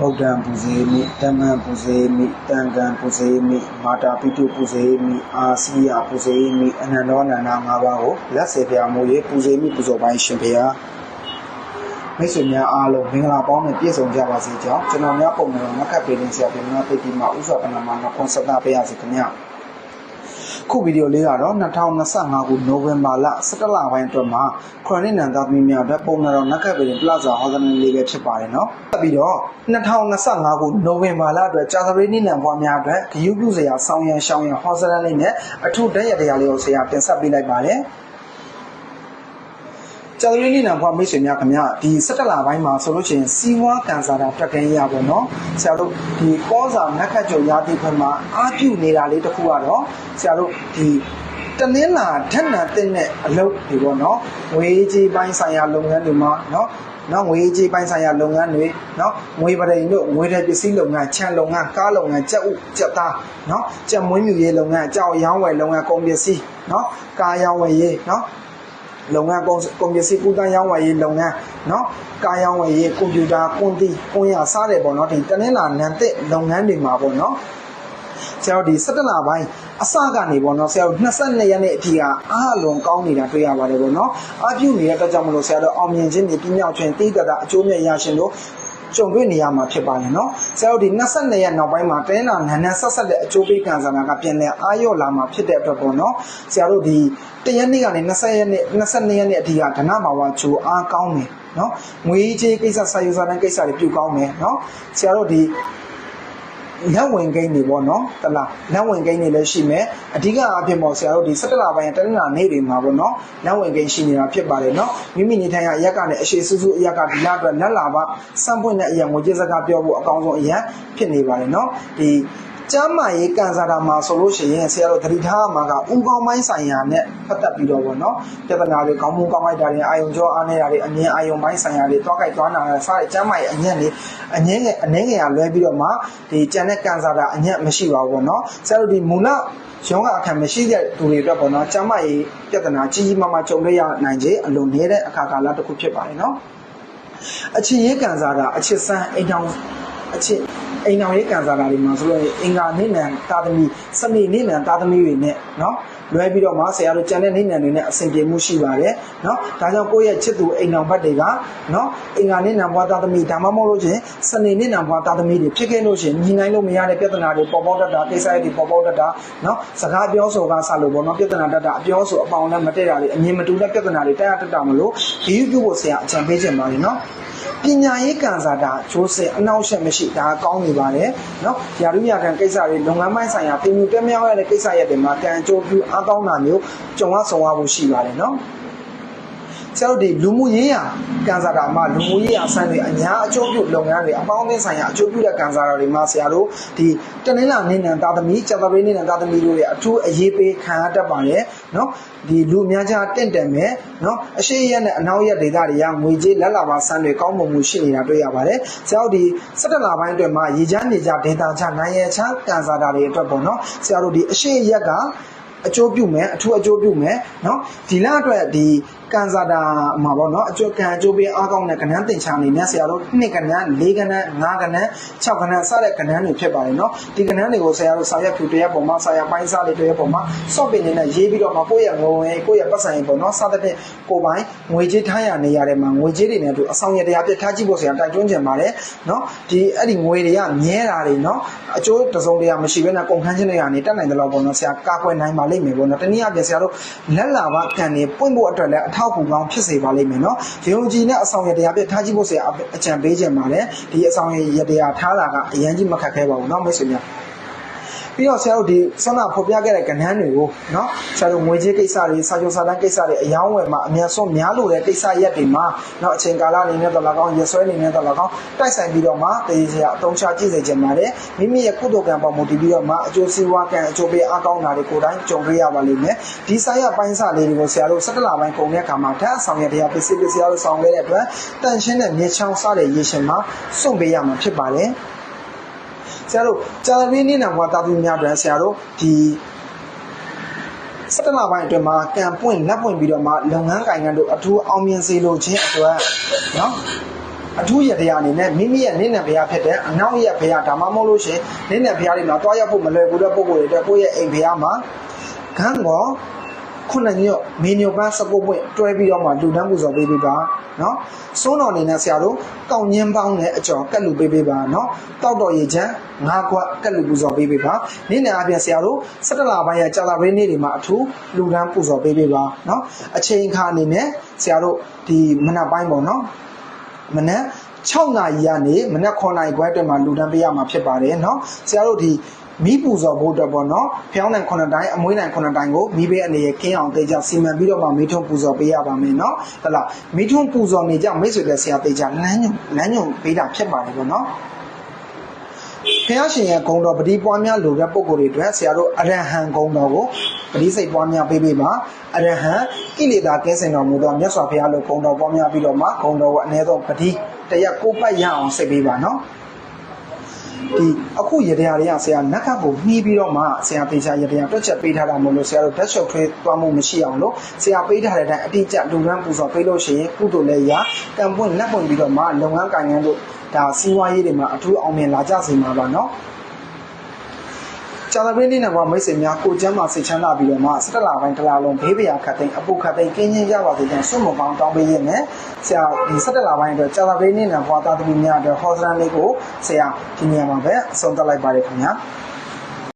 ဗုဒ္ဓံပူဇေမိဓမ္မံပူဇေမိတန်ခံပူဇေမိမာတာပိတုပူဇေမိအာစီယပူဇေမိအနန္တောအနန္ဒ၅ပါးကိုလက်စေပြမိုးရေပူဇေမိပူဇော်ပိုင်းရှင်ဖေဟာမိတ်ဆွေများအားလုံးမင်္ဂလာပေါင်းနဲ့ပြည့်စုံကြပါစေကြောင်းကျွန်တော်များပုံမှန်တော့ငါကပ်ပေးနေဆရာပြင်မသိတိမှာဥစွာပဏာမနခွန်စတာပေးရစီခင်ဗျာ ခုဗီဒီယိုလေးကတော့2025ခုနိုဝင်ဘာလ17လပိုင်းအတွက်မှာခရိုနစ်နန်သားသမီးများအတွက်ပုံမှန်တော့ငါကပ်ပေးရင်ပလဇာဟောသနလေးပဲဖြစ်ပါတယ်နော်ဆက်ပြီးတော့2025ခုနိုဝင်ဘာလအတွက်ကြာသပတေးနေ့နံဘွားများအတွက်ဂယုပြုစရာဆောင်းရန်ရှောင်းရန်ဟောသနလေးနဲ့အထုတက်ရတရားလေးကိုဆရာတင်ဆက်ပေးလိုက်ပါတယ် ကျော်ရင်းနေနံဘွားမိတ်ဆွေများခင်ဗျာဒီ17လပိုင်းမှာဆိုလို့ရှိရင်စီဝါကန်စာတာတက်ခင်းရပါတော့ဆရာတို့ဒီကောစာနက်ခတ်ကြုံရာသီဘက်မှာအာပြုနေတာလေးတစ်ခုကတော့ဆရာတို့ဒီတနင်္လာဓာတ်နာတင်တဲ့အလုပ်ဒီပေါ့နော်ငွေကြီးပိုင်းဆိုင်ရာလုပ်ငန်းတွေမှာနော်နော်ငွေကြီးပိုင်းဆိုင်ရာလုပ်ငန်းတွေနော်ငွေပရိန်တို့ငွေတဲ့ပစ္စည်းလုပ်ငန်းခြံလုပ်ငန်းကားလုပ်ငန်းကြက်ဥကြက်သားနော်ကြက်မွေးမြူရေးလုပ်ငန်းအကြောက်ရောင်းဝယ်လုပ်ငန်းကုန်ပစ္စည်းနော်ကားရောင်းဝယ်ရေးနော် လုပ်ငန်းကုန်ကုန်ပစ္စည်းကုသရောင်းဝယ်ရေးလုပ်ငန်းเนาะကားရောင်းဝယ်ရေးကွန်ပျူတာကွန်တီကွန်ရစားတယ်ပေါ့เนาะဒီတနင်္လာနံတစ်လုပ်ငန်းတွေမှာပေါ့เนาะဆရာတို့ဒီ17လပိုင်းအစကနေပေါ့နော်ဆရာတို့22ရက်နေ့အထိကအားလုံးကောင်းနေတာတွေ့ရပါတယ်ပေါ့နော်အပြုနေတဲ့အတွက်ကြောင့်မလို့ဆရာတို့အောင်မြင်ခြင်းတွေပြမြောက်ခြင်းတိတ္တတာအကျိုးမြတ်ရရှင်တို့ ကြုံတွေ့နေရမှာဖြစ်ပါတယ်နော်ဆရာတို့ဒီ22ရက်နောက်ပိုင်းမှာတင်းလာနန်းနန်းဆက်ဆက်တဲ့အကျိုးပေးကံစားတာကပြန်လဲအာရော့လာမှာဖြစ်တဲ့အတွက်ပေါ့နော်ဆရာတို့ဒီတရက်နေ့ကနေ20ရက်နေ့22ရက်နေ့အထိကဒနမာဝါချိုအားကောင်းတယ်နော်ငွေကြီးကိစ္စစာယူစာတန်းကိစ္စတွေပြုကောင်းမယ်နော်ဆရာတို့ဒီ လက်ဝင်ကိန်းတွေပေါ့နော်တလားလက်ဝင်ကိန်းတွေလည်းရှိမယ်အဓိကအဖြစ်ပေါ့ဆရာတို့ဒီ17လပိုင်းတနင်္လာနေ့တွေမှာပေါ့နော်လက်ဝင်ကိန်းရှိနေတာဖြစ်ပါတယ်နော်မိမိနေထိုင်ရအရက်ကနေအရှိစုစုအရက်ကဒီလအတွက်လက်လာပါစံပွင့်တဲ့အရာငွေကြေးစကားပြောဖို့အကောင်းဆုံးအရာဖြစ်နေပါတယ်နော်ဒီ ကျမ်းမာရေးကန်စားတာမှာဆိုလို့ရှိရင်ဆရာတို့သတိထားမှာကဥကောင်းပိုင်းဆိုင်ရာနဲ့ပတ်သက်ပြီးတော့ဗောနော်ပြဿနာတွေကောင်းမှုကောင်းလိုက်တာတွေအာယုံကြောအားနေတာတွေအမြင်အာယုံပိုင်းဆိုင်ရာတွေတွားကြိုက်တွားနာတွေစားတဲ့ကျမ်းမာရေးအညံ့တွေအငင်းငယ်အနှင်းငယ်ကလွဲပြီးတော့မှဒီကျန်တဲ့ကန်စားတာအညံ့မရှိပါဘူးဗောနော်ဆရာတို့ဒီမူလရောဂါအခါမရှိတဲ့သူတွေအတွက်ပေါ့နော်ကျမ်းမာရေးပြဿနာကြီးကြီးမားမားကြုံတွေ့ရနိုင်ခြေအလွန်နေတဲ့အခါကာလတစ်ခုဖြစ်ပါတယ်နော်အချစ်ရေးကန်စားတာအချစ်ဆန်းအိမ်တော်အချစ် အိမ်တော်ရေးကန်စားတာတွေမှာဆိုတော့အင်္ဂါနိနံသာသမီစနေနိနံသာသမီတွေနဲ့နော် လွဲပြီးတော့မှဆရာတို့ကြံတဲ့နှိမ့်နံတွေနဲ့အဆင်ပြေမှုရှိပါတယ်နော်ဒါကြောင့်ကိုယ့်ရဲ့ချစ်သူအိမ်တော်ဘက်တွေကနော်အင်္ဂါနှိမ့်နံဘွားသားသမီးဒါမှမဟုတ်လို့ချင်းစနေနှိမ့်နံဘွားသားသမီးတွေဖြစ်ခဲ့လို့ချင်းညီနိုင်လို့မရတဲ့ပြဿနာတွေပေါ်ပေါက်တတ်တာကိစ္စတွေပေါ်ပေါက်တတ်တာနော်စကားပြောဆိုကဆလို့ပေါ့နော်ပြဿနာတတ်တာအပြောဆိုအပေါင်းနဲ့မတည့်တာတွေအမြင်မတူတဲ့ပြဿနာတွေတက်ရတတ်တာမလို့ဒီယူဖို့ဆရာအကြံပေးချင်ပါတယ်နော်ပညာရေးကန်စာတာဂျိုးစင်အနောက်ရှက်မရှိဒါကောင်းနေပါတယ်နော်ယာရုမြကန်ကိစ္စတွေလုပ်ငန်းပိုင်းဆိုင်ရာပြင်ပြပြမြောက်ရတဲ့ကိစ္စရပ်တွေမှာကံကြိုးပြူအအားကောင်းတာမျိုးကြုံရဆုံရဖို့ရှိပါတယ်နော်ကျောက်ဒီလူမှုရေးရာကန်ဆာတာမှာလူမှုရေးရာဆိုင်တွေအများအကျိုးပြုလုပ်ငန်းတွေအပေါင်းအသင်းဆိုင်ရာအကျိုးပြုတဲ့ကန်ဆာတာတွေမှာဆရာတို့ဒီတနင်္လာနေ့နံသာသမီကြာသပတေးနေ့နံသာသမီတို့ရဲ့အထူးအရေးပေးခံရတတ်ပါတယ်နော်ဒီလူအများကြီးတင့်တယ်မယ်နော်အရှိရက်နဲ့အနောက်ရက်ဒေသတွေကငွေကြေးလက်လာပါဆန်းတွေကောင်းမွန်မှုရှိနေတာတွေ့ရပါတယ်ဆရာတို့ဒီ၁၇လပိုင်းအတွက်မှာရေချမ်းနေကြဒေသချနိုင်ငံချမ်းကန်ဆာတာတွေအတွက်ပေါ့နော်ဆရာတို့ဒီအရှိရက်က အကျိုးပြုမယ်အထူးအကျိုးပြုမယ်နော်ဒီလအတွက်ဒီကန်စာတာမှာပေါ့နော်အကျိုးကံအကျိုးပေးအားကောင်းတဲ့ကဏ္ဍတင်ချာနေနဲ့ဆရာတို့2ကဏ္ဍ4ကဏ္ဍ5ကဏ္ဍ6ကဏ္ဍစတဲ့ကဏ္ဍတွေဖြစ်ပါတယ်နော်ဒီကဏ္ဍတွေကိုဆရာတို့စာရွက်ဖြူတရက်ပုံမှာဆရာပိုင်းစားလေးတရက်ပုံမှာစော့ပင်နေနဲ့ရေးပြီးတော့မှကိုယ့်ရဲ့ငွေဝင်ကိုယ့်ရဲ့ပတ်စံရင်ပေါ့နော်စသဖြင့်ကိုပိုင်ငွေကြေးထားရနေရတဲ့မှာငွေကြေးတွေနဲ့တူအဆောင်ရတရားပြထားကြည့်ဖို့ဆရာတိုက်တွန်းချင်ပါတယ်နော်ဒီအဲ့ဒီငွေတွေကမြဲတာတွေနော်အကျိုးတစုံတရာမရှိဘဲနဲ့ကုန်ခန်းချင်းတွေကနေတက်နိုင်တယ်လို့ပေါ့နော်ဆရာကာကွယ်နိုင်ပါလိမ့်မယ်ပေါ့နော်တနည်းအားဖြင့်ဆရာတို့လက်လာပါကံနေပွင့်ဖို့အတွက်လည်းအထောက်ကူကောင်းဖြစ်စေပါလိမ့်မယ်နော်ယုံကြည်နဲ့အဆောင်ရတရားပြထားကြည့်ဖို့ဆရာအကြံပေးခြင်းပါတယ်ဒီအဆောင်ရတရားထားတာကအရင်ကြီးမခက်ခဲပါဘူးနော်မိတ်ဆွေများ ပြီးတော့ဆရာတို့ဒီဆန္ဒဖော်ပြခဲ့တဲ့ကဏ္ဍတွေကိုနော်ဆရာတို့ငွေကြေးကိစ္စတွေစာချုပ်စာတမ်းကိစ္စတွေအယောင်းဝယ်မှာအများဆုံးများလို့တဲ့ကိစ္စရက်တွေမှာနော်အချိန်ကာလအနေနဲ့တော့လည်းကောင်းရဆွဲအနေနဲ့တော့လည်းကောင်းတိုက်ဆိုင်ပြီးတော့မှတည်ဆရာအသုံးချကြည့်စေချင်ပါတယ်မိမိရဲ့ကုသိုလ်ကံပေါ်မူတည်ပြီးတော့မှအကျိုးစီးပွားကံအကျိုးပေးအကောင်းတာတွေကိုယ်တိုင်ကြုံတွေ့ရပါလိမ့်မယ်ဒီဆိုင်ရပိုင်းစာလေးတွေကိုဆရာတို့၁၇လပိုင်းကုန်တဲ့အခါမှာထပ်ဆောင်ရတရားပစ္စည်းပစ္စည်းအားလို့ဆောင်ခဲ့တဲ့အတွက်တန်ရှင်းတဲ့မြေချောင်းစတဲ့ရေရှင်မှာစွန့်ပေးရမှာဖြစ်ပါတယ် ဆရာတို့ကြာသပတေးနေ့နံဘွားတာသမီများအတွက်ဆရာတို့ဒီစက်တလပိုင်းအတွင်းမှာကံပွင့်လက်ပွင့်ပြီးတော့မှလုပ်ငန်းကိုင်ငံတို့အထူးအောင်မြင်စေလိုခြင်းအတွက်နော်အထူးရတရားအနေနဲ့မိမိရဲ့နိနေဘုရားဖြစ်တဲ့အနောက်ရဲ့ဘုရားဒါမှမဟုတ်လို့ရှိရင်နိနေဘုရားတွေမှာတွားရောက်ဖို့မလွယ်ကူတဲ့ပုံကိုယ်တွေအတွက်ကိုယ့်ရဲ့အိမ်ဘုရားမှာခန်းကော ခုနှစ်ညွတ်မင်းညွတ်ပန်း16ပွင့်တွဲပြီးတော့မှလူတန်းပူဇော်ပေးပေးပါနော်စိုးတော်အနေနဲ့ဆရာတို့ကောက်ညင်းပေါင်းနဲ့အကျော်ကက်လူပေးပေးပါနော်တောက်တော်ရေချမ်းငါးကွက်ကက်လူပူဇော်ပေးပေးပါနေ့နေ့အပြင်ဆရာတို့17လပိုင်းရဲ့ကြာသပတေးနေ့တွေမှာအထူးလူတန်းပူဇော်ပေးပေးပါနော်အချိန်အခါအနေနဲ့ဆရာတို့ဒီမနက်ပိုင်းပေါ့နော် မနက်6နာရီကနေမနက်9နာရီခွဲအတွင်းမှာလူတန်းပေးရမှာဖြစ်ပါတယ်เนาะဆရာတို့ဒီ မိပူဇော်ဖို့အတွက်ပေါ့နော်ဖျောင်းနိုင်9တိုင်းအမွေးနိုင်9တိုင်းကိုမိဘအနေနဲ့ကင်းအောင်တေချာစီမံပြီးတော့မှမိထုံပူဇော်ပေးရပါမယ်နော်ဟုတ်လားမိထုံပူဇော်နေကြမိတ်ဆွေတဲ့ဆရာတေချာလမ်းညွန်လမ်းညွန်ပေးတာဖြစ်ပါတယ်ပေါ့နော်ဖះရှင်ရဲ့ဂုံတော်ပတိပွားများလိုတဲ့ပုံကိုယ်တွေအတွက်ဆရာတို့အရဟံဂုံတော်ကိုပတိစိတ်ပွားများပေးပေးပါအရဟံကိလေသာကင်းစင်တော်မူသောမြတ်စွာဘုရားလိုဂုံတော်ပွားများပြီးတော့မှဂုံတော်ကိုအ ਨੇ သောပတိတရက်ကိုပတ်ရအောင်စိတ်ပေးပါနော် ဒီအခုရတရားတွေကဆရာနက်ခတ်ကိုနှီးပြီးတော့မှဆရာတေချာရတရားတွက်ချက်ပေးထားတာမို့လို့ဆရာတို့ဓာတ်ရှုပ်ထွေးသွားမှုမရှိအောင်လို့ဆရာပေးထားတဲ့အတိုင်းအတိအကျလူရန်ပူဇော်ပေးလို့ရှိရင်ကုသိုလ်လည်းရကံပွင့်လက်ပွင့်ပြီးတော့မှလုပ်ငန်းကိုင်ငန်းတို့ဒါစီးပွားရေးတွေမှာအထူးအောင်မြင်လာကြစေမှာပါနော် ကျောင်းသားပရိသတ်ကမိတ်ဆွေများကိုကျမ်းမှာစိတ်ချမ်းသာပြီးတော့မှစက်တလာပိုင်းတစ်လားလုံးဘေးပရာခတ်သိမ်းအပုတ်ခတ်သိမ်းကင်းချင်းရပါစေကြောင်းဆွတ်မပေါင်းတောင်းပေးရမယ်ဆရာဒီစက်တလာပိုင်းအတွက်ကျောင်းသားပရိသတ်နဲ့ဘွာသားသမီးများအတွက်ဟောစရန်လေးကိုဆရာဒီနေရာမှာပဲအဆုံးသတ်လိုက်ပါတယ်ခင်ဗျာ